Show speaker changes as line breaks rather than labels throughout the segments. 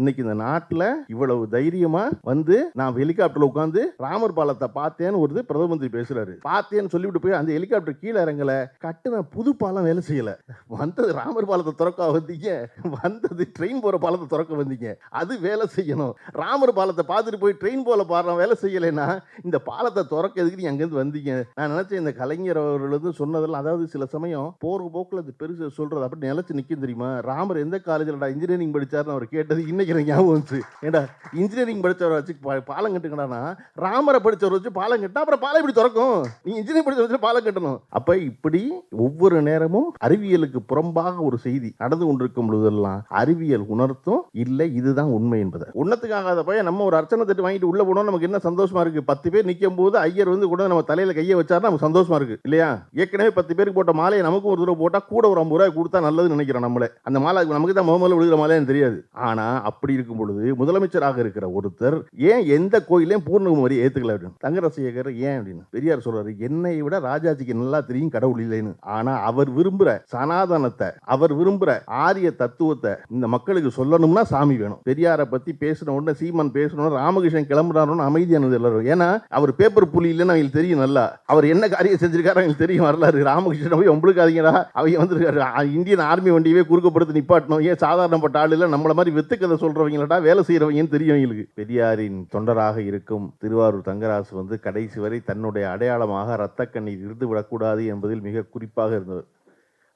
இன்னைக்கு இந்த நாட்டில் இவ்வளவு தைரியமா வந்து நான் ஹெலிகாப்டர்ல உட்காந்து ராமர் பாலத்தை பார்த்தேன்னு ஒரு பிரதம மந்திரி பேசுறாரு. பார்த்தேன்னு சொல்லிவிட்டு போய் அந்த ஹெலிகாப்டர் கீழே இறங்கல. கட்டுன புது பாலம் வேலை செய்யல. வந்தது ராமர் பாலத்தை திறக்க வந்தீங்க. வந்தது ட்ரெயின் போற பாலத்தை திறக்க வந்தீங்க. அது வேலை செய்யணும். ராமர் பாலத்தை பார்த்துட்டு போய் ட்ரெயின் போல பாலம் வேலை செய்யலைன்னா இந்த பாலத்தை திறக்க எதுக்கு நீங்க அங்கேருந்து வந்தீங்க? நான் நினைச்சேன் இந்த கலைஞர் அவர்கள் சொன்னதெல்லாம் அதாவது சில சமயம் போற போக்குல அது பெருசு சொல்றது அப்படி நிலைச்சு நிற்கும் தெரியுமா? ராமர் எந்த காலேஜில் இன்ஜினியரிங் படிச்சாருன்னு அவர் கேட்டது இன்னும் எனக்கு ஞாபகம் வந்துச்சு. ஏண்டா இன்ஜினியரிங் படிச்சவரை வச்சு பா- பாலம் கட்டுங்கடானா ராமரை படித்தவரை வச்சு பாலம் கட்டினா அப்புறம் பாலம் இப்படி திறக்கும்? நீ இன்ஜினியரிங் படித்த வச்சு பாலம் கட்டணும். அப்போ இப்படி ஒவ்வொரு நேரமும் அறிவியலுக்கு புறம்பாக ஒரு செய்தி நடந்து கொண்டிருக்கும் பொழுதெல்லாம் அறிவியல் உணர்த்தும். இல்லை இதுதான் உண்மை என்பதை. உன்னத்துக்காகாத பையன் நம்ம ஒரு அர்ச்சனை தட்டு வாங்கிட்டு உள்ள போனோம் நமக்கு என்ன சந்தோஷமா இருக்கு? பத்து பேர் நிற்கும் போது ஐயர் வந்து கூட நம்ம தலையில கையை வச்சா நமக்கு சந்தோஷமா இருக்கு இல்லையா? ஏற்கனவே பத்து பேருக்கு போட்ட மாலையை நமக்கு ஒரு தடவை போட்டா கூட ஒரு ஐம்பது ரூபாய் கொடுத்தா நல்லதுன்னு நினைக்கிறோம் நம்மளே. அந்த மாலை நமக்கு தான் முதல்ல விழுகிற மாலைன்னு தெரியாது. ஆனா அப்படி இருக்கும் பொழுது முதலமைச்சராக இருக்கிற ஒருத்தர் ஏன் எந்த கோயிலையும் பூர்ணகுமாரி ஏத்துக்கல அப்படின்னு? தங்கரசேகர் ஏன் அப்படின்னு? பெரியார் சொல்றாரு என்னை விட ராஜாஜிக்கு நல்லா தெரியும் கடவுள் இல்லைன்னு. ஆனா அவர் விரும்புற சனாதனத்தை அவர் விரும்புற ஆரிய தத்துவத்தை இந்த மக்களுக்கு சொல்லணும்னா சாமி வேணும். பெரியாரை பத்தி பேசின உடனே சீமான் பேசணும் ராமகிருஷ்ணன் கிளம்புறாருன்னு அமைதியானது எல்லாரும் ஏன்னா அவர் பேப்பர் புலி இல்லைன்னு அவங்களுக்கு தெரியும் நல்லா. அவர் என்ன காரியம் செஞ்சிருக்காரு அவங்களுக்கு தெரியும் வரலாறு. ராமகிருஷ்ணன் போய் உங்களுக்கு அதிகடா அவங்க வந்திருக்காரு. இந்தியன் ஆர்மி வண்டியவே குறுக்கப்படுத்தி நிப்பாட்டணும். ஏன் சாதாரணப்பட்ட ஆள் இல்லை? நம்மள மாதிரி வித்துக்கதை சொல்றவங்களடா வேலை செய்யறவங்கன்னு தெரியும் எங்களுக்கு. பெரியாரின் தொண்டராக இருக்கும் திருவாரூர் தங்கராசு வந்து கடைசி வரை தன்னுடைய அடையாளமாக இரத்த கண்ணீர் இருந்து விடக்கூடாது என்பதில் மிக குறிப்பாக இருந்தவர்.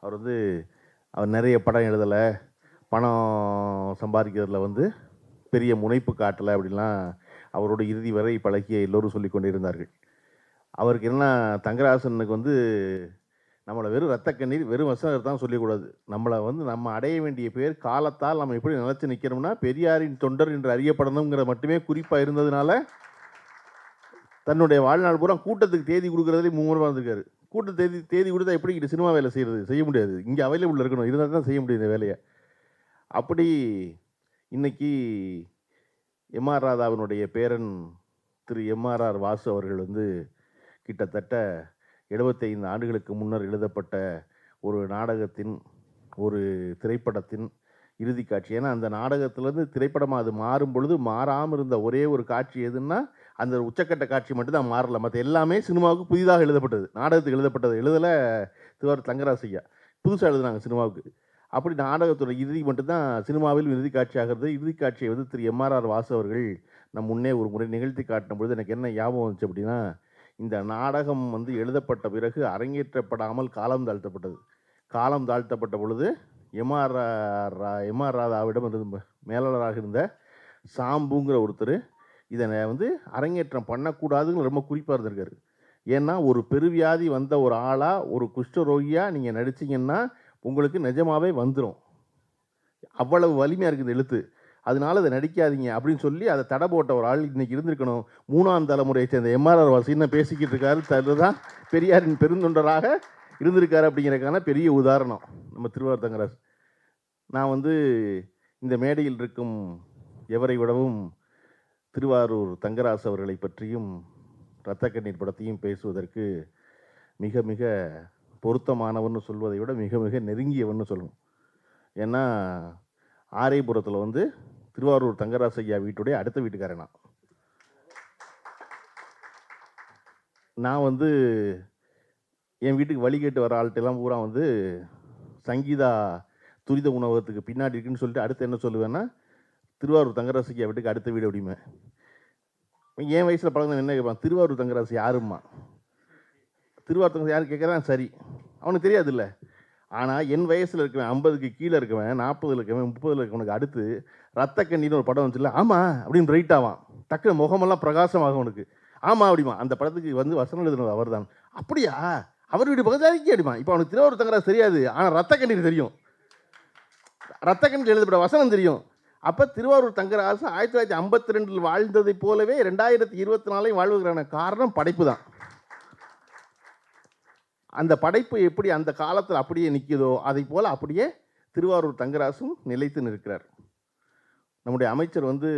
அவர் வந்து அவர் நிறைய படம் எழுதலை பணம் சம்பாதிக்கிறதுல வந்து பெரிய முனைப்பு காட்டலை அப்படின்லாம் அவரோட இறுதி வரை பழகிய எல்லோரும் சொல்லிக் கொண்டிருந்தார்கள். அவருக்கு என்ன தங்கராசனுக்கு வந்து நம்மளை வெறும் ரத்த கண்ணீர் வெறும் வசனம் தான் சொல்லக்கூடாது. நம்மளை வந்து நம்ம அடைய வேண்டிய பேர் காலத்தால் நம்ம எப்படி நிலச்சி நிற்கிறோம்னா பெரியாரின் தொண்டர் என்று அறியப்படணுங்கிற மட்டுமே குறிப்பாக இருந்ததுனால தன்னுடைய வாழ்நாள் பூரா கூட்டத்துக்கு தேதி கொடுக்குறதுலேயே மும்முரமாக இருந்திருக்காரு. கூட்ட தேதி தேதி கொடுத்தா எப்படி இங்கே சினிமா வேலை செய்கிறது செய்ய முடியாது. இங்கே அவைலபிள் இருக்கணும். இருந்தால் தான் செய்ய முடியும் இந்த வேலையை. அப்படி இன்னைக்கு எம்ஆர் ராதாவினுடைய பேரன் திரு எம்ஆர்ஆர் வாசு அவர்கள் வந்து கிட்டத்தட்ட 75 ஆண்டுகளுக்கு முன்னர் எழுதப்பட்ட ஒரு நாடகத்தின் ஒரு திரைப்படத்தின் இறுதி காட்சி. ஏன்னா அந்த நாடகத்திலேருந்து திரைப்படமாக அது மாறும் பொழுது மாறாமல் இருந்த ஒரே ஒரு காட்சி எதுன்னா அந்த உச்சக்கட்ட காட்சி மட்டும்தான் மாறலை மாறல. மற்ற எல்லாமே சினிமாவுக்கு புதிதாக எழுதப்பட்டது. நாடகத்துக்கு எழுதப்பட்டது. எழுதலை திருவாரூர் தங்கராசையா புதுசாக எழுதுனாங்க சினிமாவுக்கு. அப்படி நாடகத்தோட இறுதி மட்டும்தான் சினிமாவில் இறுதி காட்சியாகிறது. இறுதி காட்சியை வந்து திரு எம்ஆர்ஆர் வாசு அவர்கள் நம் முன்னே ஒரு முறை நிகழ்த்தி காட்டின பொழுது எனக்கு என்ன ஞாபகம் வந்துச்சு அப்படின்னா இந்த நாடகம் வந்து எழுதப்பட்ட பிறகு அரங்கேற்றப்படாமல் காலம் தாழ்த்தப்பட்டது. காலம் தாழ்த்தப்பட்ட பொழுது எம்ஆர் எம்ஆர் ராதாவிடம் இருந்த மேலாளராக இருந்த சாம்புங்கிற ஒருத்தர் இதனை வந்து அரங்கேற்றம் பண்ணக்கூடாதுன்னு ரொம்ப குறிப்பாக இருந்திருக்காரு. ஏன்னா ஒரு பெருவியாதி வந்த ஒரு ஆளாக ஒரு குஷ்டரோகியாக நீங்கள் நடிச்சிங்கன்னா உங்களுக்கு நிஜமாகவே வந்துடும் அவ்வளவு வலிமையாக இருக்குது எழுத்து. அதனால அதை நடிக்காதீங்க அப்படின்னு சொல்லி அதை தடை போட்ட ஒரு ஆள் இன்னைக்கு இருந்திருக்கணும். மூணாம் தலைமுறையை சேர்ந்த எம்ஆர்ஆர் வாசின்னு பேசிக்கிட்டு இருக்காரு. அதுதான் பெரியாரின் பெருந்தொண்டராக இருந்திருக்காரு அப்படிங்கிறதுக்கான பெரிய உதாரணம் நம்ம திருவாரூர் தங்கராஜ். நான் வந்து இந்த மேடையில் இருக்கும் எவரை விடவும் திருவாரூர் தங்கராசு அவர்களை பற்றியும் இரத்த கண்ணீர் படத்தையும் பேசுவதற்கு மிக மிக பொருத்தமானவன்னு சொல்வதை விட மிக மிக நெருங்கியவன்னு சொல்லணும். ஏன்னா ஆரைபுரத்தில் வந்து திருவாரூர் தங்கராசு ஐயா வீட்டுடைய அடுத்த வீட்டுக்காரன் நான். நான் வந்து என் வீட்டுக்கு வழி கேட்டு வர ஆள்கிட்டலாம் பூரா வந்து சங்கீதா துரித உணவகத்துக்கு பின்னாடி இருக்குன்னு சொல்லிட்டு அடுத்து என்ன சொல்லுவேன்னா திருவாரூர் தங்கராசு ஐயா வீட்டுக்கு அடுத்த வீடு அப்படிமே என் வயசில் பழகின என்ன கேட்பான் திருவாரூர் தங்கராசு யாரும்மா? திருவாரூர் தங்கராசு யார் கேட்குறான் சரி. அவனுக்கு தெரியாதுல்ல. ஆனால் என் வயசில் இருக்கவன் ஐம்பதுக்கு கீழே இருக்கவன் நாற்பதுல இருக்கவன் முப்பதில் இருக்கவனுக்கு அடுத்து ரத்த கண்ணின்னு ஒரு படம் வந்துச்சுல ஆமாம் அப்படின்னு ரைட் ஆவான். டக்குனு முகமெல்லாம் பிரகாசமாகும் அவனுக்கு ஆமாம் அப்படிமா அந்த படத்துக்கு வந்து வசனம் எழுதுனது அவர் தான் அப்படியா? அவர் வீடு பக்கத்தாரிக்கே அடிமா இப்போ அவனுக்கு திருவாரூர் தங்கராஜ் தெரியாது ஆனால் ரத்த கண்ணீர் தெரியும். ரத்த கண்ணீர் எழுதப்பட்ட வசனம் தெரியும். அப்போ திருவாரூர் தங்கராசு ஆயிரத்தி தொள்ளாயிரத்தி ஐம்பத்தி ரெண்டில் வாழ்ந்ததைப் போலவே ரெண்டாயிரத்தி இருபத்தி நாலையும் வாழ்வுகிறான காரணம் படைப்பு தான் அந்த படைப்பு எப்படி அந்த காலத்தில் அப்படியே நிற்குதோ அதை போல் அப்படியே திருவாரூர் தங்கராசும் நிலைத்து நிற்கிறார். நம்முடைய அமைச்சர் வந்து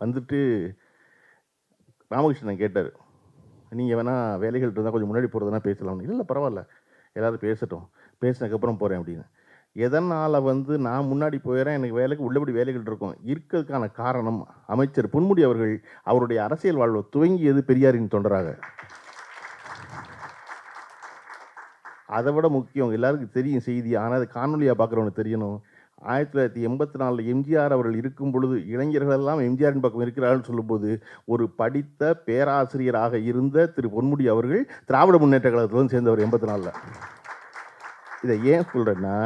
வந்துட்டு ராமகிருஷ்ணன் கேட்டார் நீங்கள் வேணால் வேலைகள் இருந்தால் கொஞ்சம் முன்னாடி போகிறதுனா பேசலாம். இல்லை பரவாயில்ல. எல்லோரும் பேசட்டும். பேசினதுக்கப்புறம் போகிறேன் அப்படின்னு. எதனால் வந்து நான் முன்னாடி போயிடறேன் எனக்கு வேலைக்கு உள்ளபடி வேலைகள் இருக்கும். இருக்கிறதுக்கான காரணம் அமைச்சர் பொன்முடி அவர்கள் அவருடைய அரசியல் வாழ்வை துவங்கியது பெரியாரின் தொண்டராக. அதை விட முக்கியம் எல்லாருக்கும் தெரியும் செய்தி. ஆனால் அது காணொலியாக பார்க்குறவனுக்கு தெரியணும். ஆயிரத்தி தொள்ளாயிரத்தி எண்பத்தி நாலில் எம்ஜிஆர் அவர்கள் இருக்கும் பொழுது இளைஞர்கள் எல்லாம் எம்ஜிஆரின் பக்கம் இருக்கிறார்கள் சொல்லும்போது ஒரு படித்த பேராசிரியராக இருந்த திரு பொன்முடி அவர்கள் திராவிட முன்னேற்ற கழகத்துடன் சேர்ந்தவர் எண்பத்தி நாலில். இதை ஏன் சொல்கிறேன்னா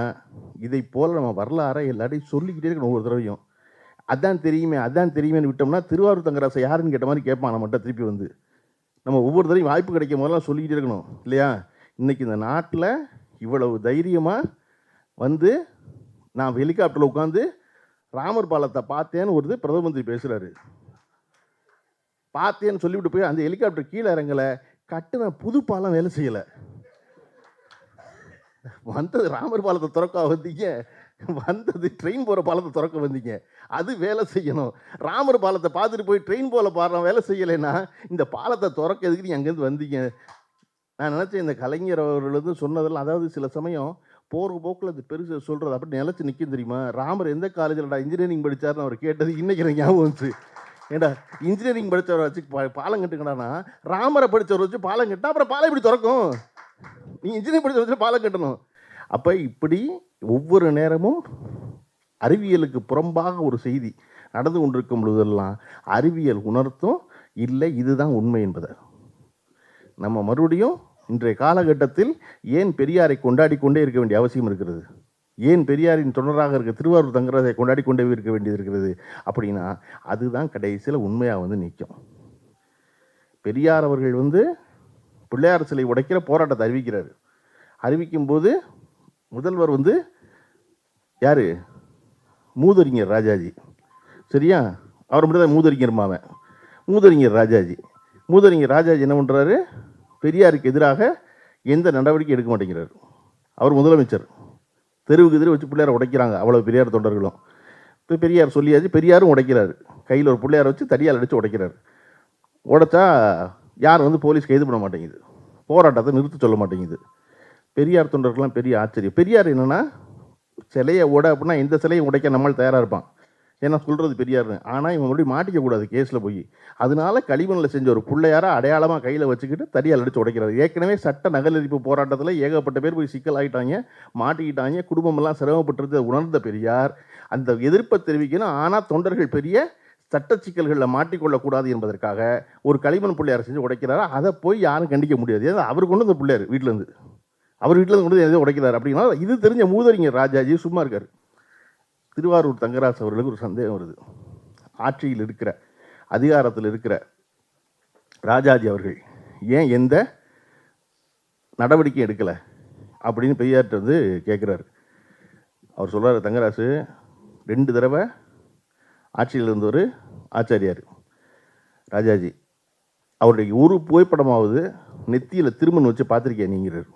இதை போல் நம்ம வரலாறை எல்லாரையும் சொல்லிக்கிட்டே இருக்கணும் ஒவ்வொரு தடவையும். அதான் தெரியுமே அதான் தெரியுமேன்னு விட்டோம்னா திருவாரூர் தங்கராசை யாருன்னு கேட்ட மாதிரி கேட்பான் நம்மகிட்ட திருப்பி வந்து. நம்ம ஒவ்வொரு தடவையும் வாய்ப்பு கிடைக்கும் போதெல்லாம் சொல்லிக்கிட்டே இருக்கணும் இல்லையா? இன்னைக்கு இந்த நாட்டில் இவ்வளவு தைரியமாக வந்து நான் ஹெலிகாப்டரில் உட்காந்து ராமர் பாலத்தை பார்த்தேன்னு ஒரு பிரதம மந்திரி பேசுகிறாரு பார்த்தேன்னு சொல்லிவிட்டு போய் அந்த ஹெலிகாப்டர் கீழே இறங்கலை கட்டுன புது பாலம் வேலை செய்யலை. வந்தது ராமர் பாலத்தை திறக்க வந்தீங்க வந்தது ட்ரெயின் போகிற பாலத்தை திறக்க வந்தீங்க அது வேலை செய்யணும். ராமர் பாலத்தை பார்த்துட்டு போய் ட்ரெயின் போல பாடுறோம் வேலை செய்யலைன்னா இந்த பாலத்தை திறக்க எதுக்கு நீ அங்கேருந்து வந்தீங்க. நான் நினச்சேன் இந்த கலைஞர் அவர்கள் வந்து சொன்னதெல்லாம் அதாவது சில சமயம் போகிற போக்கில் அது பெருசு சொல்கிறது அப்படி நிலச்சி நிற்கும் தெரியுமா? ராமர் எந்த காலேஜில்டா இன்ஜினியரிங் படித்தார்னு அவர் கேட்டது இன்னைக்கு எனக்கு ஞாபகம் வந்துச்சு. ஏண்டா இன்ஜினியரிங் படித்தவரை வச்சு பா- பாலம் கட்டுங்கடானா ராமரை படித்தவரை வச்சு பாலம் கட்டினா அப்புறம் பாலம் இப்படி திறக்கும்? நீ இன்ஜினியரிங் படித்த வச்சு பாலம் கட்டணும். அப்போ இப்படி ஒவ்வொரு நேரமும் அறிவியலுக்கு புறம்பாக ஒரு செய்தி நடந்து கொண்டிருக்கும் பொழுதெல்லாம் அறிவியல் உணர்த்தும் இல்லை இதுதான் உண்மை என்பதை. நம்ம மறுபடியும் இன்றைய காலகட்டத்தில் ஏன் பெரியாரை கொண்டாடி கொண்டே இருக்க வேண்டிய அவசியம் இருக்கிறது? ஏன் பெரியாரின் தொண்டராக இருக்க திருவாரூர் தங்கராஜை கொண்டாடி கொண்டே இருக்க வேண்டியது இருக்கிறது? அப்படின்னா அதுதான் கடைசியில் உண்மையாக வந்து நிற்கும் பெரியார் அவர்கள் வந்து பிள்ளையார் சிலை உடைக்கிற போராட்டத்தை அறிவிக்கிறார். அறிவிக்கும் போது முதல்வர் வந்து யார்? மூதறிஞர் ராஜாஜி. சரியா? அவர் மட்டும் தான் மூதறிஞர் மாவன் மூதறிஞர் ராஜாஜி. மூதறிஞர் ராஜாஜி என்ன பண்ணுறாரு பெரியாருக்கு எதிராக எந்த நடவடிக்கை எடுக்க மாட்டேங்கிறார். அவர் முதலமைச்சர். தெருவுக்கு எதிரே வச்சு பிள்ளையாரை உடைக்கிறாங்க அவ்வளோ பெரியார் தொண்டர்களும். இப்போ பெரியார் சொல்லியாச்சு பெரியாரும் உடைக்கிறார். கையில் ஒரு பிள்ளையாரை வச்சு தடியால் அடித்து உடைக்கிறார். உடைச்சா யார் வந்து போலீஸ் கைது பண்ண மாட்டேங்குது. போராட்டத்தை நிறுத்த சொல்ல மாட்டேங்குது. பெரியார் தொண்டர்கள்லாம் பெரிய ஆச்சரியம். பெரியார் என்னென்னா சிலையை உட அப்படின்னா எந்த சிலையை உடைக்க நம்மளால் தயாராக இருப்பான். ஏன்னா சொல்கிறது பெரியார்னு. ஆனால் இவன் மறுபடியும் மாட்டிக்கக்கூடாது கேஸில் போய். அதனால களிமண்ணில் செஞ்ச ஒரு பிள்ளையாரை அடையாளமாக கையில் வச்சுக்கிட்டு தடியால் அடித்து உடைக்கிறார். ஏற்கனவே சட்ட நகலரிப்பு போராட்டத்தில் ஏகப்பட்ட பேர் போய் சிக்கல் ஆகிட்டாங்க மாட்டிக்கிட்டாங்க குடும்பமெல்லாம் சிரமப்பட்டிருந்ததை உணர்ந்த பெரியார். அந்த எதிர்ப்பை தெரிவிக்கணும். ஆனால் தொண்டர்கள் பெரிய சட்ட சிக்கல்களில் மாட்டிக்கொள்ளக்கூடாது என்பதற்காக ஒரு களிமண் பிள்ளையார் செஞ்சு உடைக்கிறாரா? அதை போய் யாரும் கண்டிக்க முடியாது. ஏன்னா அவர் கொண்டு வந்து பிள்ளையார் வீட்டிலேருந்து அவர் வீட்டிலேருந்து கொண்டு வந்து உடைக்கிறார் அப்படின்னா இது தெரிஞ்ச மூதறிஞர் ராஜாஜி சும்மா இருக்கார். திருவாரூர் தங்கராஜ் அவர்களுக்கு ஒரு சந்தேகம் வருது. ஆட்சியில் இருக்கிற அதிகாரத்தில் இருக்கிற ராஜாஜி அவர்கள் ஏன் எந்த நடவடிக்கையும் எடுக்கலை அப்படின்னு பெரியார்கிட்ட வந்து கேட்குறாரு அவர் சொல்கிறார் தங்கராசு ரெண்டு தடவை ஆட்சியில் இருந்தவர் ஆச்சாரியார் ராஜாஜி. அவருடைய ஒரு புகைப்படமாவது நெத்தியில் திருமணம் வச்சு பார்த்துருக்கேன் நீங்கிறார்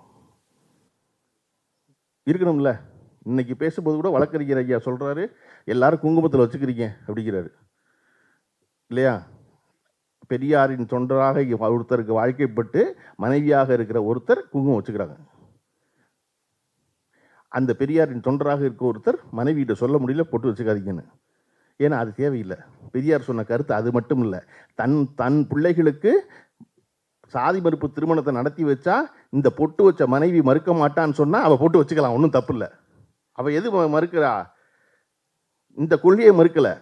இருக்கணும்ல. இன்றைக்கி பேசும்போது கூட வழக்கறிஞர் ஐயா சொல்கிறாரு எல்லாரும் குங்குமத்தில் வச்சுக்கிறீங்க அப்படிங்கிறாரு. இல்லையா? பெரியாரின் தொண்டராக ஒருத்தருக்கு வாழ்க்கைப்பட்டு மனைவியாக இருக்கிற ஒருத்தர் குங்குமம் வச்சுக்கிறாங்க. அந்த பெரியாரின் தொண்டராக இருக்க ஒருத்தர் மனைவியிட்ட சொல்ல முடியல பொட்டு வச்சுக்காதீங்கன்னு. ஏன்னா அது தேவையில்லை. பெரியார் சொன்ன கருத்து அது மட்டும் இல்லை. தன் தன் பிள்ளைகளுக்கு சாதி மறுப்பு திருமணத்தை நடத்தி வச்சா இந்த பொட்டு வச்ச மனைவி மறுக்க மாட்டான்னு சொன்னால் அவள் போட்டு வச்சுக்கலாம் ஒன்றும் தப்பு இல்லை. அவள் எது மறுக்கிறா? இந்த கொள்கையை மறுக்கலை.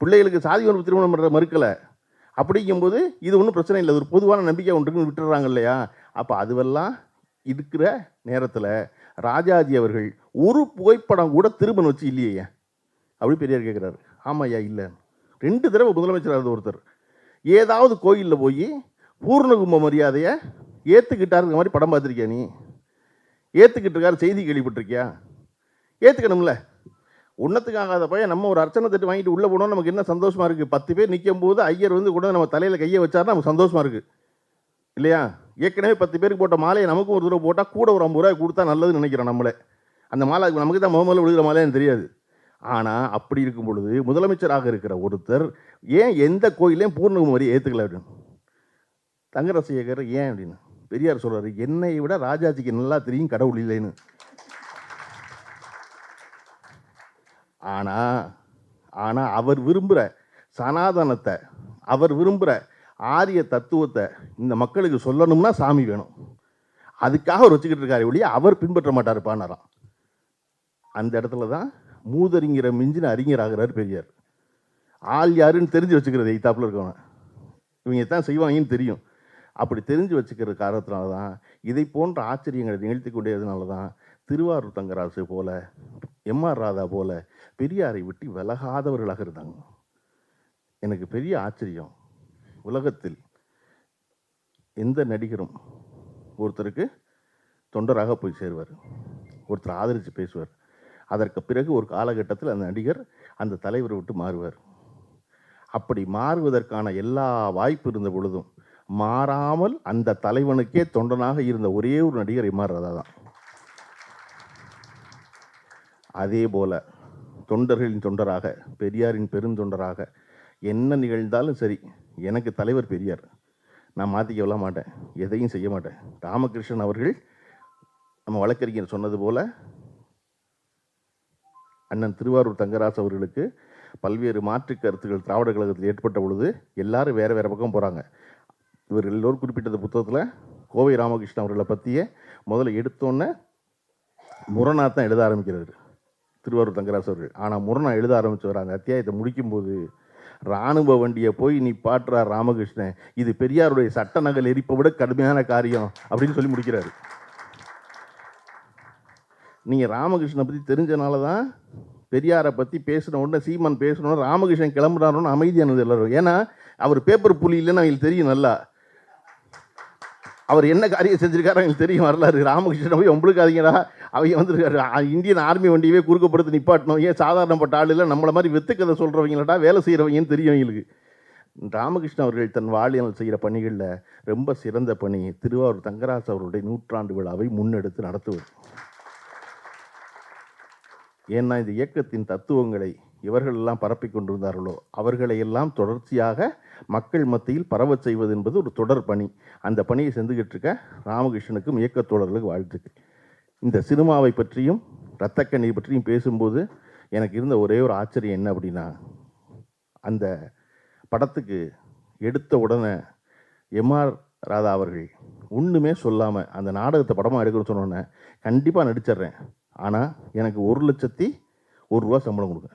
பிள்ளைகளுக்கு சாதி உணர்வு திருமணம் பண்ணுற மறுக்கலை. அப்படிங்கும்போது இது ஒன்றும் பிரச்சனை இல்லை. ஒரு பொதுவான நம்பிக்கை ஒன்றுக்குன்னு விட்டுறாங்க இல்லையா? அப்போ அதுவெல்லாம் இருக்கிற நேரத்தில் ராஜாஜி அவர்கள் ஒரு புகைப்படம் கூட திருமணம் வச்சு இல்லையே. அப்படி பெரியார் கேட்குறாரு ஆமாம் ஐயா இல்லை. ரெண்டு தடவை முதலமைச்சராக இருந்த ஒருத்தர். ஏதாவது கோயிலில் போய் பூர்ணகும்ப மரியாதையை ஏற்றுக்கிட்டாருங்கிற மாதிரி படம் பார்த்துருக்கியா நீ? ஏற்றுக்கிட்டு இருக்காரு செய்தி கேள்விப்பட்டிருக்கியா? ஏற்றுக்கணும்ல உன்னத்துக்கு ஆகாத பையன் நம்ம ஒரு அர்ச்சனை தட்டு வாங்கிட்டு உள்ளே போனோம் நமக்கு என்ன சந்தோஷமா இருக்குது பத்து பேர் நிற்கும் போது ஐயர் வந்து கூட நம்ம தலையில் கையை வச்சாருன்னா நமக்கு சந்தோஷமா இருக்குது இல்லையா? ஏற்கனவே பத்து பேருக்கு போட்ட மாலையை நமக்கும் ஒரு தடவை போட்டால் கூட ஒரு ஐம்பது ரூபாய் கொடுத்தா நல்லதுன்னு நினைக்கிறோம் நம்மளே. அந்த மாலை நமக்கு தான் முகமல விழுகிற மாலைன்னு தெரியாது. ஆனால் அப்படி இருக்கும் பொழுது முதலமைச்சராக இருக்கிற ஒருத்தர் ஏன் எந்த கோயிலையும் பூர்ணகுமரி ஏற்றுக்கல அப்படின்னு? தங்கரசேகர் ஏன் அப்படின்னு? பெரியார் சொல்கிறார் என்னை விட ராஜாஜிக்கு நல்லா தெரியும் கடவுள் இல்லைன்னு. ஆனால் ஆனால் அவர் விரும்புகிற சனாதனத்தை அவர் விரும்புகிற ஆரிய தத்துவத்தை இந்த மக்களுக்கு சொல்லணும்னா சாமி வேணும். அதுக்காக அவர் வச்சுக்கிட்டு இருக்காரு ஒழிய அவர் பின்பற்ற மாட்டார் அந்த இடத்துல தான் மூதறிஞர மிஞ்சின அறிஞர் ஆகிறார் பெரியார். ஆள் யாருன்னு தெரிஞ்சு வச்சுக்கிறது எய்த்தாப்புல இருக்கவங்க இவங்க தான் செய்வாங்கன்னு தெரியும். அப்படி தெரிஞ்சு வச்சுக்கிற காரணத்தினால தான் இதை போன்ற ஆச்சரியங்களை நிகழ்த்தி கொண்டதுனால தான் திருவாரூர் தங்கராசு போல எம்ஆர் ராதா போல பெரியாரை விட்டு விலகாதவர்களாக இருந்தாங்க. எனக்கு பெரிய ஆச்சரியம். உலகத்தில் எந்த நடிகரும் ஒருத்தருக்கு தொண்டராக போய் சேருவார். ஒருத்தர் ஆதரித்து பேசுவார். அதற்கு பிறகு ஒரு காலகட்டத்தில் அந்த நடிகர் அந்த தலைவரை விட்டு மாறுவார். அப்படி மாறுவதற்கான எல்லா வாய்ப்பு இருந்த பொழுதும் மாறாமல் அந்த தலைவனுக்கே தொண்டனாக இருந்த ஒரே ஒரு நடிகர் எம்ஆர் ராதா தான். அதே போல தொண்டர்களின் தொண்டராக பெரியாரின் பெருந்தொண்டராக என்ன நிகழ்ந்தாலும் சரி எனக்கு தலைவர் பெரியார். நான் மாற்றிக்கவல மாட்டேன் எதையும் செய்ய மாட்டேன். ராமகிருஷ்ணன் அவர்கள் நம்ம வழக்கறிஞர் சொன்னது போல அண்ணன் திருவாரூர் தங்கராஜ் அவர்களுக்கு பல்வேறு மாற்று கருத்துக்கள் திராவிட கழகத்தில் ஏற்பட்ட பொழுது எல்லாரும் வேறு வேறு பக்கம் போகிறாங்க இவர் எல்லோரும் குறிப்பிட்டது புத்தகத்தில் கோவை ராமகிருஷ்ணன் அவர்களை பற்றியே முதல்ல எடுத்தோன்னே முரணா தான் எழுத ஆரம்பிக்கிறார். திருவாரூர் தங்கராசு அவர்கள். ஆனால் முரணா எழுத ஆரம்பித்தவர் அந்த அத்தியாயத்தை முடிக்கும்போது இராணுவ வண்டியை போய் நீ பாட்டுறா ராமகிருஷ்ணன் இது பெரியாருடைய சட்ட நகல் எரிப்பை விட கடுமையான காரியம் அப்படின்னு சொல்லி முடிக்கிறாரு. நீங்கள் ராமகிருஷ்ணனை பற்றி தெரிஞ்சனால தான் பெரியாரை பற்றி பேசின உடனே சீமான் பேசணும் ராமகிருஷ்ணன் கிளம்புறாருன்னு அமைதியானது எல்லாரும். ஏன்னா அவர் பேப்பர் புலி இல்லைன்னு அவங்களுக்கு தெரியும் நல்லா. அவர் என்ன காரியம் செஞ்சிருக்காரு அவங்களுக்கு தெரியும் வரலாறு. ராமகிருஷ்ணன் போய் உங்களுக்காதீங்கடா அவங்க வந்துருக்காரு. இந்தியன் ஆர்மி வண்டியவே குறுக்கப்படுத்தி நிப்பாட்டணும். ஏன் சாதாரணப்பட்ட ஆள் இல்லை? நம்மளை மாதிரி வெத்துக்கதை சொல்கிறவங்களடா வேலை செய்கிறவங்கன்னு தெரியும் எங்களுக்கு. ராமகிருஷ்ணன் அவர்கள் தன் வாழ்நாள் செய்கிற பணிகளில் ரொம்ப சிறந்த பணி. திருவாரூர் தங்கராசு அவருடைய நூற்றாண்டு விழாவை முன்னெடுத்து நடத்துவது. ஏன்னா இந்த இயக்கத்தின் தத்துவங்களை இவர்கள் எல்லாம் பரப்பி கொண்டிருந்தார்களோ அவர்களை எல்லாம் தொடர்ச்சியாக மக்கள் மத்தியில் பரவச் செய்வது என்பது ஒரு தொடர் பணி. அந்த பணியை செஞ்சுக்கிட்டு இருக்க ராமகிருஷ்ணனுக்கும் இயக்கத் தோழர்களுக்கு வாழ்த்துக்கள். இந்த சினிமாவை பற்றியும் இரத்தக்கண்ணீர் பற்றியும் பேசும்போது எனக்கு இருந்த ஒரே ஒரு ஆச்சரியம் என்ன அப்படின்னா அந்த படத்துக்கு எடுத்த உடனே எம்ஆர் ராதா அவர்கள் ஒன்றுமே சொல்லாமல் அந்த நாடகத்தை படமாக எடுக்கணும்னு சொன்னோன்னே கண்டிப்பாக நடிச்சிடுறேன். ஆனால் எனக்கு ஒரு லட்சத்தி ஒரு ரூபா சம்பளம் கொடுங்க.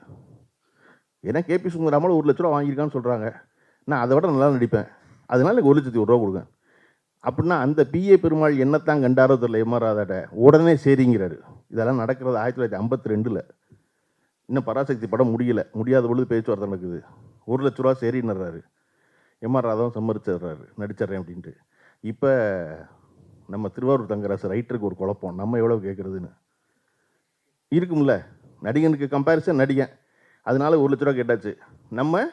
ஏன்னா கேபி சுந்தராமல் ஒரு லட்ச ரூபா வாங்கியிருக்கான்னு சொல்கிறாங்க நான் அதை விட நல்லா நடிப்பேன். அதனால எனக்கு ஒரு லட்சத்தி ஒரு ரூபா கொடுங்க. அப்படின்னா அந்த பிஏ பெருமாள் என்னத்தான் கண்டாரோ தெரியல எம்ஆர் உடனே சரிங்கிறாரு. இதெல்லாம் நடக்கிறது ஆயிரத்தி தொள்ளாயிரத்தி ஐம்பத்தி ரெண்டில். இன்னும் பராசக்தி படம் முடியல. முடியாத பொழுது பேச்சுவார்த்தை நடக்குது. ஒரு லட்ச ரூபா சரின்னுறாரு. எம்ஆர் ராதாவும் சம்மதிச்சிடுறாரு. நடிச்சிட்றேன் அப்படின்ட்டு. இப்போ நம்ம திருவாரூர் தங்கராசு ரைட்டருக்கு ஒரு குழப்பம். நம்ம எவ்வளோ கேட்குறதுன்னு இருக்கும்ல. நடிகனுக்கு கம்பேரிசன் நடிகன். அதனால ஒரு லட்ச ரூபா கேட்டாச்சு. நம்ம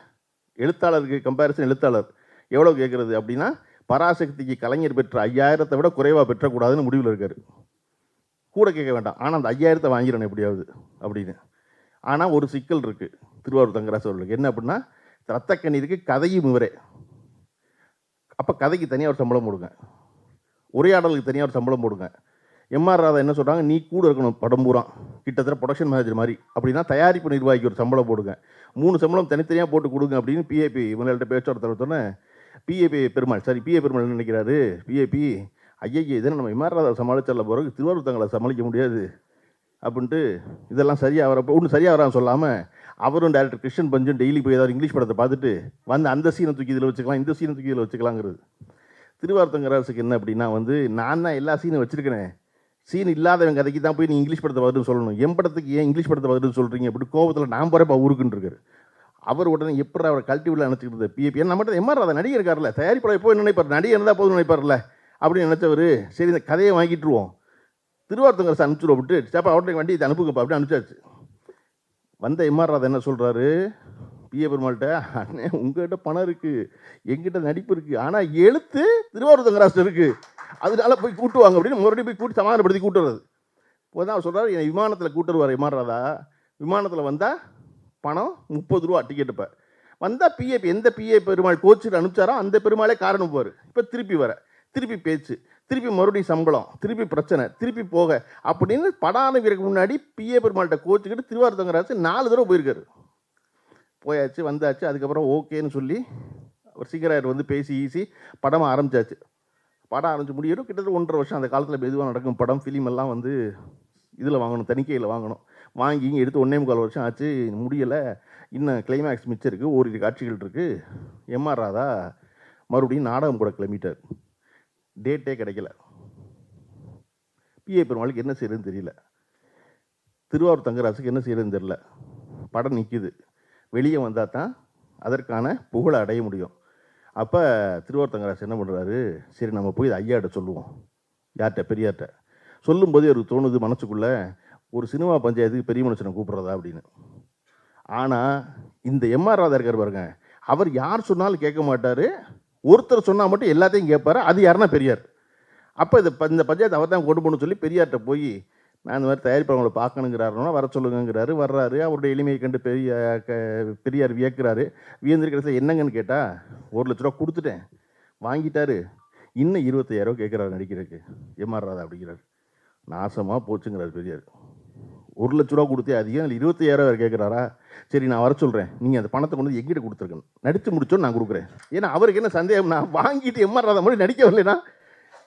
எழுத்தாளருக்கு கம்பேரிசன் எழுத்தாளர். எவ்வளோ கேட்குறது அப்படின்னா பராசக்திக்கு கலைஞர் பெற்ற ஐயாயிரத்தை விட குறைவாக பெற்றக்கூடாதுன்னு முடிவில் இருக்கார். கூட கேட்க வேண்டாம். ஆனால் அந்த ஐயாயிரத்தை வாங்கிடணும் எப்படியாவது அப்படின்னு. ஆனால் ஒரு சிக்கல் இருக்குது திருவாரூர் தங்கராசு அவர்களுக்கு. என்ன அப்படின்னா ரத்தக்கண்ணீருக்கு கதையும் இவரே. அப்போ கதைக்கு தனியாக ஒரு சம்பளம் போடுங்க. உரையாடலுக்கு தனியாக ஒரு சம்பளம் போடுங்க. எம்ஆர் ராதா என்ன சொல்கிறாங்க நீ கூட இருக்கணும் படம் பூரா. கிட்டத்தட்ட ப்ரொடக்ஷன் மேனேஜர் மாதிரி. அப்படின்னா தயாரிப்பு நிர்வாகிக்கு ஒரு சம்பளம் போடுங்க. மூணு சம்பளம் தனித்தனியாக போட்டு கொடுங்க அப்படின்னு பிஏபி இவங்கள்ட்ட பேச்சுவார்த்தை நடத்தோன்னே பிஏபி பெருமாள் சரி பிஏ பெருமாள் நினைக்கிறாரு? பிஏபி ஐயா இதை நம்ம எம்ஆர் ராதா சமாளிச்சிடல போகிறோம் திருவாரூர் தங்களை சமாளிக்க முடியாது அப்படின்ட்டு இதெல்லாம் சரியாக வரப்போ ஒன்றும் சரியாக வரான்னு சொல்லாமல் அவரும் டேரக்டர் கிருஷ்ணன் பஞ்சும் டெய்லி போய் ஏதாவது இங்கிலீஷ் படத்தை பார்த்துட்டு வந்து அந்த சீனை தூக்கி இதில் வச்சுக்கலாம் இந்த சீனை தூக்கி இதில் வச்சுக்கலாங்கிறது. திருவார்த்தங்கராசுக்கு என்ன அப்படின்னா வந்து நான் தான் எல்லா சீனும் வச்சுருக்கேனே. சீன் இல்லாதவங்க கதைக்கு தான் போய் நீ இங்கிலீஷ் படத்தை பதில் சொல்லணும். என் படத்துக்கு ஏன் இங்கிலீஷ் படத்தை பார்த்துட்டு சொல்கிறீங்க அப்படி கோபத்தில் நான் போகிறப்ப அவருக்குன்னு இருக்காரு அவர் உடனே எப்படி அவரை கல்டிவில் நினச்சிக்கிறது பிஏபி நம்மகிட்ட எம்ஆர் அதை நடிகர் இருக்கார்ல தயாரிப்பாளர் எப்போ நினைப்பார். நடிகர் இருந்தால் போதும் நினைப்பார்ல அப்படின்னு நினச்சவர் சரி இந்த கதையை வாங்கிட்டுருவோம் திருவார்த்தங்கரசு அனுப்பிச்சுட விட்டு. சேப்பா அவர்கிட்ட வண்டி இதை அனுப்புங்கப்பா அப்படி அனுப்பிச்சாச்சு. வந்த எம்ஆர் ராதா என்ன சொல்கிறாரு பிஏ பெருமாள்கிட்ட அண்ணே உங்ககிட்ட பணம் இருக்குது எங்கிட்ட நடிப்பு இருக்குது ஆனால் எழுத்து திருவாரூர் தங்கராசு இருக்குது அதனால போய் கூட்டுவாங்க அப்படின்னு மறுபடியும் போய் கூட்டி சமாதானப்படுத்தி கூட்டுறது. இப்போ தான் அவர் சொல்கிறார் என்னை விமானத்தில் கூட்டுருவார் எம்ஆர் விமானத்தில் வந்தால் பணம் முப்பது ரூபா டிக்கெட் இப்போ வந்தால் பிஏபி எந்த பிஏ பெருமாள் கோச்சில் அனுப்பிச்சாரோ அந்த பெருமாளே காரணம் போவார் இப்போ திருப்பி வர திருப்பி பேச்சு திருப்பி மறுபடியும் சம்பளம் திருப்பி பிரச்சனை திருப்பி போக அப்படின்னு படான வீரருக்கு முன்னாடி பிஏ பெருமாள்கிட்ட கோச்சுக்கிட்டு திருவாரூர் தங்கராசு நாலு தடவை போயிருக்காரு. போயாச்சு வந்தாச்சு. அதுக்கப்புறம் ஓகேன்னு சொல்லி ஒரு சிங்கராயர் வந்து பேசி ஈசி படம் ஆரம்பித்தாச்சு படம் ஆரம்பிச்சு முடியணும் கிட்டத்தட்ட ஒன்றரை வருஷம் அந்த காலத்தில் மெதுவாக நடக்கும் படம் ஃபிலிம் எல்லாம் வந்து இதில் வாங்கணும் தணிக்கையில் வாங்கணும். வாங்கி இங்கே எடுத்து ஒன்றே முக்கால் வருஷம் ஆச்சு முடியலை. இன்னும் கிளைமேக்ஸ் மிச்சம் இருக்குது ஓரிரு காட்சிகள் இருக்குது எம்ஆர் ராதா மறுபடியும் நாடகம் கூட கிளம்பிட்டார். டேட்டே கிடைக்கல. பிஏ பெருமாளுக்கு என்ன செய்யறதுன்னு தெரியல. திருவாரூர் தங்கராசுக்கு என்ன செய்யறதுன்னு தெரியல. படம் நிற்கிது வெளியே வந்தால் தான் அதற்கான புகழை அடைய முடியும். அப்போ திருவார்த்தங்கராசு என்ன பண்ணுறாரு சரி நம்ம போய் இதை ஐயாட்ட சொல்லுவோம். யார்கிட்ட? பெரியார்கிட்ட. சொல்லும்போதே அவருக்கு தோணுது மனசுக்குள்ளே ஒரு சினிமா பஞ்சாயத்துக்கு பெரிய மனுஷனை கூப்பிட்றதா அப்படின்னு. ஆனால் இந்த எம்ஆர் ராதா இருக்கார் பாருங்க அவர் யார் சொன்னாலும் கேட்க மாட்டார். ஒருத்தர் சொன்னால் மட்டும் எல்லாத்தையும் கேட்பார். அது யாருன்னா பெரியார். அப்போ இந்த ப- இந்த பஞ்சாயத்து அவர் தான் கொண்டு போகணும்னு சொல்லி பெரியார்கிட்ட போய் நான் இந்த மாதிரி தயாரிப்பவங்களை பார்க்கணுங்கிறாருன்னா வர சொல்லுங்கிறாரு வர்றாரு. அவருடைய எளிமையை கண்டு பெரிய க- பெரியார் வியக்கிறாரு. வியந்திருக்கிறதுல என்னங்கன்னு கேட்டால் ஒரு லட்ச ரூபா கொடுத்துட்டேன். வாங்கிட்டாரு. இன்னும் இருபத்தையாயிரம் கேட்குறாரு நடிக்கிறதுக்கு. ஏமாறுறாரு ராதா அப்படிங்கிறாரு. நாசமாக போச்சுங்கிறாரு பெரியார். ஒரு லட்ச ரூபா கொடுத்தே அதிகம் அதில் இருபத்தையாயிரம் வேறு கேட்குறாரா சரி நான் வர சொல்கிறேன் நீங்கள் அந்த பணத்தை கொண்டு வந்து எங்கிட்ட கொடுத்துருக்கணும். நடித்து முடிச்சோன்னு நான் கொடுக்குறேன். ஏன்னா அவருக்கு என்ன சந்தேகம்? நான் வாங்கிட்டு எம்ஆர் ராதா மாதிரி நடிக்க வரலைன்னா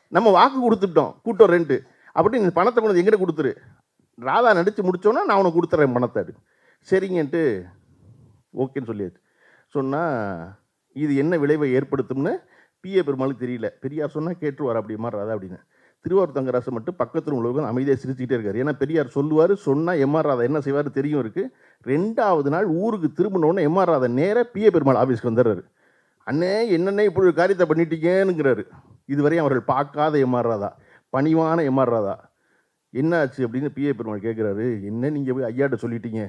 நம்ம வாக்கு கொடுத்துட்டோம். கூட்டம் ரெண்டு. அப்படி இந்த பணத்தை கொண்டு வந்து எங்கிட்ட கொடுத்துரு. ராதா நடித்து முடித்தோன்னா நான் உனக்கு கொடுத்துட்றேன் பணத்தை அப்படி. சரிங்கன்ட்டு ஓகேன்னு சொல்லியாச்சு. சொன்னால் இது என்ன விளைவை ஏற்படுத்தும்னு பிஏ பெருமாளுக்கு தெரியல. பெரியார் சொன்னால் கேட்டுருவார் அப்படி எம்ஆர் ராதா அப்படின்னு. திருவாரூர் தங்கராசு மட்டும் பக்கத்தில் உள்ளவர்கள் அமைதியாக சிரிச்சுக்கிட்டே இருக்காரு. ஏன்னா பெரியார் சொல்லுவார் சொன்னால் எம்ஆர் ராதா என்ன செய்வார் தெரியும் இருக்குது ரெண்டாவது நாள் ஊருக்கு திரும்பினோடனே எம்ஆர் ராதா நேராக பிஏ பெருமாள் ஆஃபீஸ்க்கு வந்துடுறாரு. அண்ணே என்னென்ன இப்படி ஒரு காரியத்தை பண்ணிட்டீங்கன்னுங்கிறாரு. இதுவரையும் அவர்கள் பார்க்காத எம்ஆர் ராதா. பணிவான எம்ஆர் ராதா என்ன ஆச்சு அப்படின்னு பிஏ பெருமாள் கேட்குறாரு என்ன நீங்கள் போய் ஐயாட்ட சொல்லிட்டீங்க?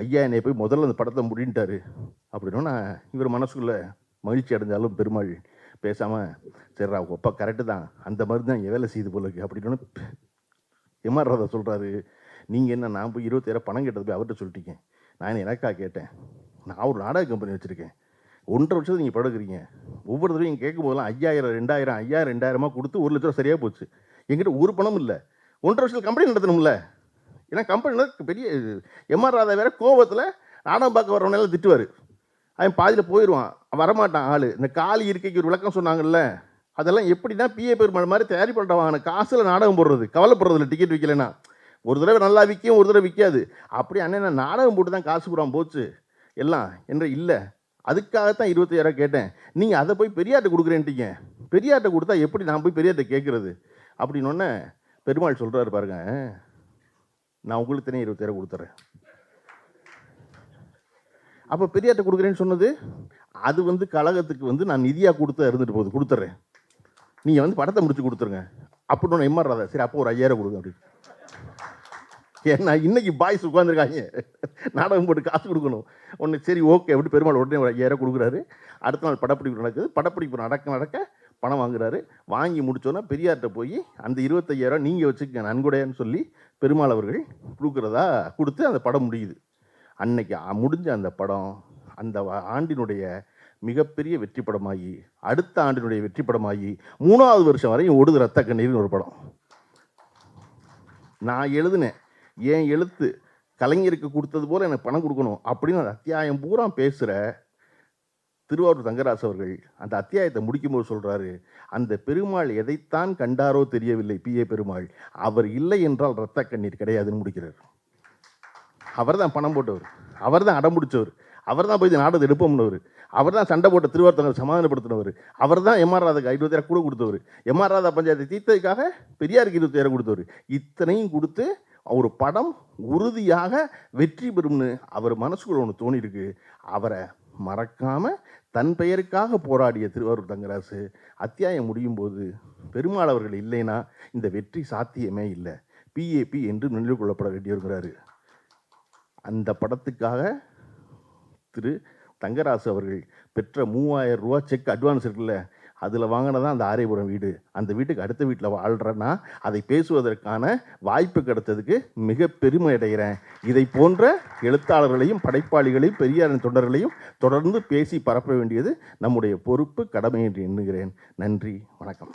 ஐயா என்னை போய் முதல்ல அந்த படத்தை முடின்ட்டாரு. அப்படின்னா இவர் மனசுக்குள்ள மகிழ்ச்சி அடைஞ்சாலும் பெருமாள் பேசாமல் சரிடா ஒப்பா கரெக்டு தான். அந்த மாதிரி தான் என் வேலை செய்து போல இருக்கு. அப்படின்னு எம்ஆர் ராதா சொல்கிறாரு நீங்கள் என்ன நான் போய் இருபத்தாயிரம் பணம் கேட்டது போய் அவர்கிட்ட சொல்லிட்டீங்க. நான் எனக்கா கேட்டேன்? நான் ஒரு நாடக கம்பெனி வச்சுருக்கேன். ஒன்றரை வருஷத்துக்கு நீங்கள் படுக்கிறீங்க ஒவ்வொரு தடவையும் கேட்கும் போதெல்லாம் ஐயாயிரம் ரெண்டாயிரம் ஐயாயிரம் ரெண்டாயிரமா கொடுத்து ஒரு லட்ச ரூபா சரியாக போச்சு. எங்கிட்ட ஒரு பணம் இல்லை. ஒன்றரை வருஷத்தில் கம்பெனி நடத்தணும்ல. ஏன்னா கம்பெனி பெரிய எம்ஆர் ராதா வேற கோவத்தில் நாடகம் பார்க்க வரவனால திட்டுவார். அவன் பாதியில் போயிடுவான் வரமாட்டான் ஆள். இந்த காலி இருக்கைக்கு ஒரு விளக்கம் சொன்னாங்கல்ல. அதெல்லாம் எப்படின்னா பிஏ பெருமாள் மாதிரி தயாரி வாங்கின காசில் நாடகம் போடுறது. கவலைப்படுறதில்ல டிக்கெட் விற்கலைன்னா ஒரு தடவை நல்லா விற்கும் ஒரு தடவை விற்காது. அப்படி அண்ணன் நான் நாடகம் போட்டு தான் காசு பூரா போச்சு. எல்லாம் என்ற இல்லை. அதுக்காகத்தான் இருபத்தாயிரம் கேட்டேன். நீங்கள் அதை போய் பெரியார்ட்ட கொடுக்குறேன்ட்டீங்க. பெரியார்கிட்ட கொடுத்தா எப்படி நான் போய் பெரியார்கிட்ட கேட்குறது? அப்படின்னொன்னே பெருமாள் சொல்கிறாரு பாருங்க நான் உங்களுக்கு தனியாக இருபத்தாயிரம் கொடுத்துட்றேன் அப்போ பெரியார்ட்ட கொடுக்குறேன்னு சொன்னது அது வந்து கழகத்துக்கு வந்து நான் நிதியாக கொடுத்து இருந்துட்டு போகுது கொடுத்துட்றேன் நீங்கள் வந்து படத்தை முடிச்சு கொடுத்துருங்க. அப்படின்னு எம்ஆர் ராதா சரி அப்போ ஒரு ஐயாயிரம் கொடுங்க அப்படின்னு. ஏன்னா இன்னைக்கு பாய்ஸ் உட்காந்துருக்காங்க நாடகம் போட்டு காசு கொடுக்கணும். ஒன்று சரி ஓகே அப்படி பெருமாள் உடனே ஒரு ஐயாயிரம் கொடுக்குறாரு. அடுத்த நாள் படப்பிடிப்பு நடக்குது. படப்பிடிப்பு நடக்க நடக்க பணம் வாங்குறாரு. வாங்கி முடிச்சோன்னா பெரியார்கிட்ட போய் அந்த இருபத்தையாயிரம் நீங்கள் வச்சுக்கங்க நன்கொடையான்னு சொல்லி பெருமாள் அவர்கள் கொடுக்குறதா கொடுத்து அந்த படம் முடியுது. அன்னைக்கு முடிஞ்ச அந்த படம் அந்த ஆண்டினுடைய மிகப்பெரிய வெற்றி படமாகி அடுத்த ஆண்டினுடைய வெற்றி படமாகி மூணாவது வருஷம் வரையும் ஓடுது ரத்த கண்ணீர்னு ஒரு படம். நான் எழுதினேன். என் எழுத்து கலைஞருக்கு கொடுத்தது போல் எனக்கு பணம் கொடுக்கணும் அப்படின்னு அந்த அத்தியாயம் பூரா பேசுகிற திருவாரூர் தங்கராசு அவர்கள் அந்த அத்தியாயத்தை முடிக்கும்போது சொல்கிறாரு அந்த பெருமாள் எதைத்தான் கண்டாரோ தெரியவில்லை பிஏ பெருமாள். அவர் இல்லை என்றால் ரத்த கண்ணீர் கிடையாதுன்னு முடிக்கிறார். அவர் தான் பணம் போட்டவர். அவர் தான் அடம்பிடிச்சவர் அவர் தான் போய் நாடகத்தை எடுப்போம்னவர். அவர் தான் சண்டை போட்ட திருவாரூர் சமாதானப்படுத்தினவர். அவர் தான் எம்ஆர் ராதாக்கு இருபத்தாயிரம் கூட கொடுத்தவர். எம்ஆர் ராதா பஞ்சாயத்தை தீர்த்ததுக்காக பெரியாருக்கு இருபத்தாயிரம் கொடுத்தவர். இத்தனையும் கொடுத்து ஒரு படம் உறுதியாக வெற்றி பெறும்னு அவர் மனசுக்குள்ள ஒன்று தோணியிருக்கு. அவரை மறக்காமல் தன் பெயருக்காக போராடிய திருவாரூர் தங்கராசு அத்தியாயம் முடியும் போது பெருமாள் அவர்கள் இல்லைன்னா இந்த வெற்றி சாத்தியமே இல்லை. பிஏபி என்று நினைவு கொள்ளப்பட வேண்டியிருக்கிறாரு. அந்த படத்துக்காக திரு தங்கராசு அவர்கள் பெற்ற மூவாயிரம் ரூபா செக் அட்வான்ஸ் இருக்குல்ல அதில் வாங்கினதான் அந்த ஆரைபுரம் வீடு. அந்த வீட்டுக்கு அடுத்த வீட்டில் வாழ்கிறேன்னா அதை பேசுவதற்கான வாய்ப்பு கிடைத்ததுக்கு மிக பெருமை அடைகிறேன். இதை போன்ற எழுத்தாளர்களையும் படைப்பாளிகளையும் பெரியாரின் தொண்டர்களையும் தொடர்ந்து பேசி பரப்ப வேண்டியது நம்முடைய பொறுப்பு கடமை என்று எண்ணுகிறேன். நன்றி வணக்கம்.